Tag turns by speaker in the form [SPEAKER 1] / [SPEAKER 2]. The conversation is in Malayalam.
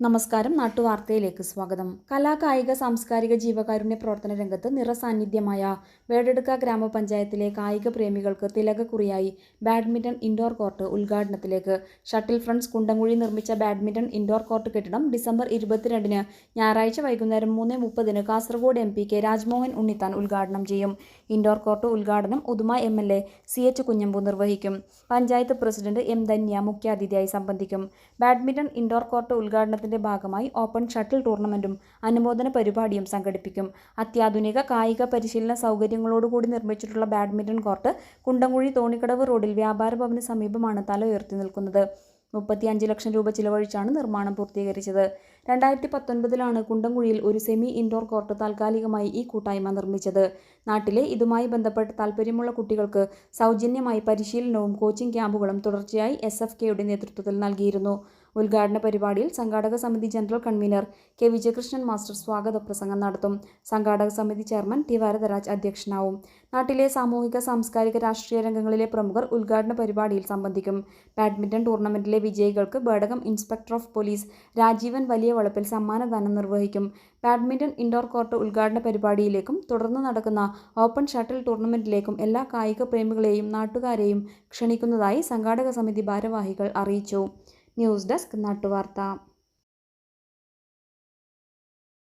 [SPEAKER 1] നമസ്കാരം. നാട്ടുവാർത്തയിലേക്ക് സ്വാഗതം. കലാകായിക സാംസ്കാരിക ജീവകാരുണ്യ പ്രവർത്തന രംഗത്ത് നിറസാന്നിധ്യമായ വേടെടുക്ക ഗ്രാമപഞ്ചായത്തിലെ കായിക പ്രേമികൾക്ക് തിലകക്കുറിയായി ബാഡ്മിന്റൺ ഇൻഡോർ കോർട്ട് ഉദ്ഘാടനത്തിലേക്ക്. ഷട്ടിൽ ഫ്രണ്ട്സ് കുണ്ടംകുഴി നിർമ്മിച്ച ബാഡ്മിന്റൺ ഇൻഡോർ കോർട്ട് കെട്ടിടം ഡിസംബർ ഇരുപത്തിരണ്ടിന് ഞായറാഴ്ച വൈകുന്നേരം മൂന്ന് മുപ്പതിന് Kasaragod M P K Rajmohan Unnithan ഉദ്ഘാടനം ചെയ്യും. ഇൻഡോർ കോർട്ട് ഉദ്ഘാടനം Uduma M L A C H Kunhambu നിർവഹിക്കും. പഞ്ചായത്ത് പ്രസിഡന്റ് എം ധന്യ മുഖ്യാതിഥിയായി സംബന്ധിക്കും. ബാഡ്മിന്റൺ ഇൻഡോർ കോർട്ട് ഉദ്ഘാടനത്തിന്റെ ഭാഗമായി ഓപ്പൺ ഷട്ടിൽ ടൂർണമെന്റും അനുമോദന പരിപാടിയും സംഘടിപ്പിക്കും. അത്യാധുനിക കായിക പരിശീലന സൗകര്യങ്ങളോടുകൂടി നിർമ്മിച്ചിട്ടുള്ള ബാഡ്മിന്റൺ കോർട്ട് കുണ്ടംകുഴി തോണിക്കടവ് റോഡിൽ വ്യാപാര ഭവന് സമീപമാണ് തല ഉയർത്തി നിൽക്കുന്നത്. മുപ്പത്തിയഞ്ച് ലക്ഷം രൂപ ചിലവഴിച്ചാണ് നിർമ്മാണം പൂർത്തീകരിച്ചത്. രണ്ടായിരത്തി പത്തൊൻപതിലാണ് കുണ്ടംകുഴിയിൽ ഒരു സെമി ഇൻഡോർ കോർട്ട് താൽക്കാലികമായി ഈ കൂട്ടായ്മ നിർമ്മിച്ചത്. നാട്ടിലെ ഇതുമായി ബന്ധപ്പെട്ട് താൽപ്പര്യമുള്ള കുട്ടികൾക്ക് സൗജന്യമായി പരിശീലനവും കോച്ചിംഗ് ക്യാമ്പുകളും തുടർച്ചയായി എസ് എഫ് കെയുടെ നേതൃത്വത്തിൽ നൽകിയിരുന്നു. ഉദ്ഘാടന പരിപാടിയിൽ സംഘാടക സമിതി general convener K Vijayakrishnan master സ്വാഗത പ്രസംഗം നടത്തും. സംഘാടക സമിതി ചെയർമാൻ ടി വരദരാജ് അധ്യക്ഷനാവും. നാട്ടിലെ സാമൂഹിക സാംസ്കാരിക രാഷ്ട്രീയ രംഗങ്ങളിലെ പ്രമുഖർ ഉദ്ഘാടന പരിപാടിയിൽ സംബന്ധിക്കും. ബാഡ്മിന്റൺ ടൂർണമെന്റിലെ വിജയികൾക്ക് Bedakam inspector of police Rajeevan Valiya Valappil സമ്മാനദാനം നിർവഹിക്കും. ബാഡ്മിന്റൺ ഇൻഡോർ കോർട്ട് ഉദ്ഘാടന പരിപാടിയിലേക്കും തുടർന്ന് നടക്കുന്ന ഓപ്പൺ ഷട്ടിൽ ടൂർണമെന്റിലേക്കും എല്ലാ കായിക പ്രേമികളെയും നാട്ടുകാരെയും ക്ഷണിക്കുന്നതായി സംഘാടക സമിതി ഭാരവാഹികൾ അറിയിച്ചു. News desk നാട്ടുവാർത്ത